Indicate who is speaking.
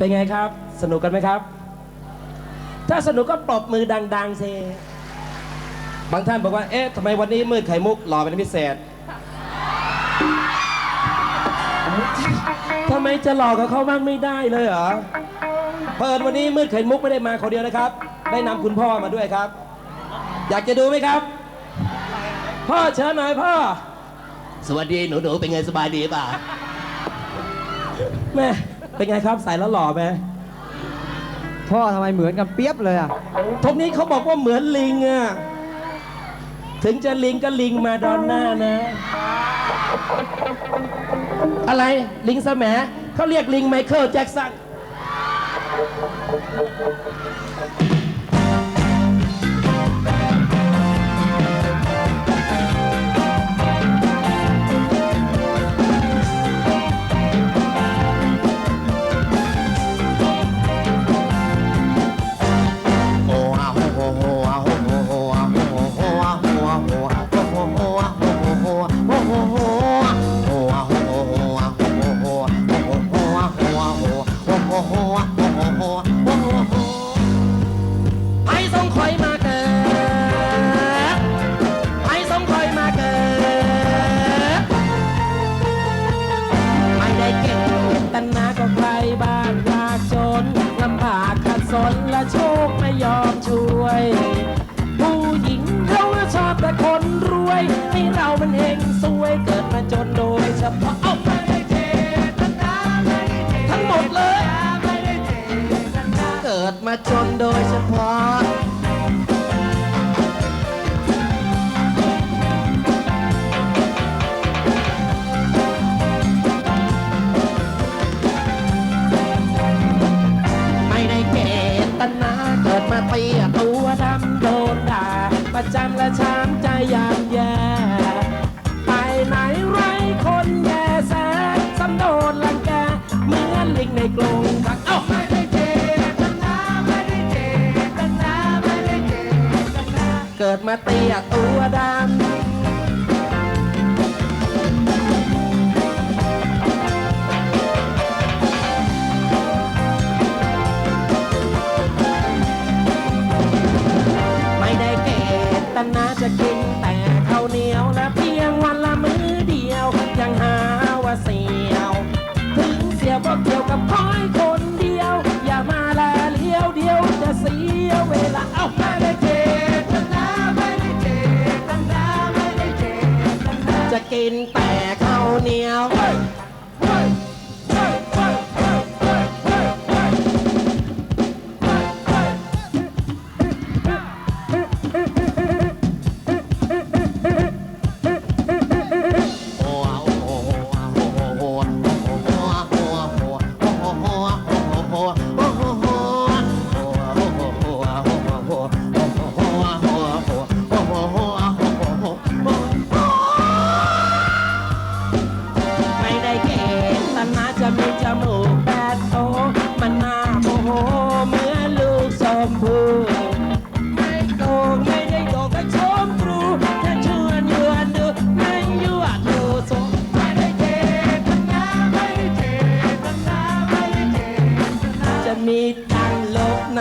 Speaker 1: เป็นไงครับ สนุกกันไหมครับ ถ้าสนุกก็ปรบมือดังๆเซบางท่านบอกว่า เอ๊ะทำไมวันนี้มืดไข่มุกหล่อเป็นพิเศษทำไมจะหล่อกับเขาบ้างไม่ได้เลยเหรอ เปิดวันนี้มืดไข่มุกไม่ได้มาคนเดียวนะครับ ได้นำคุณพ่อมาด้วยครับ อยากจะดูไหมครับ พ่อเชิญหน่อยพ่อ สวัสดีหนูหนูๆเป็นไงสบายดีป่ะแม่ เป็นไงครับใส่แล้วหล่อไหม
Speaker 2: พ่อทำไมเหมือนกันเปียบเลยอะ
Speaker 1: ทงนี้เขาบอกว่าเหมือนลิงอะถึงจะลิงก็ลิงมาดอนหน้านะ อะไรลิงสมเขาเรียกลิงไมเคิลแจ็คสัน จนโดยเฉพาะเอาไม่ได้เจตนาไม่ได้เจทั้งหมดเลยไม่ได้เจตนาเกิดมาจนโดยเฉพาะ กิดมาเตี้ยตัวดำไม่ได้เกตนาจะกินแต่ข้าวเหนียวและเพียงวันละมื้อเดียว ยังหาว่าเสียว ถึงเสียวก็เกี่ยวกับคอยค จะกินแต่ข้าวเหนียวไม่ บไหน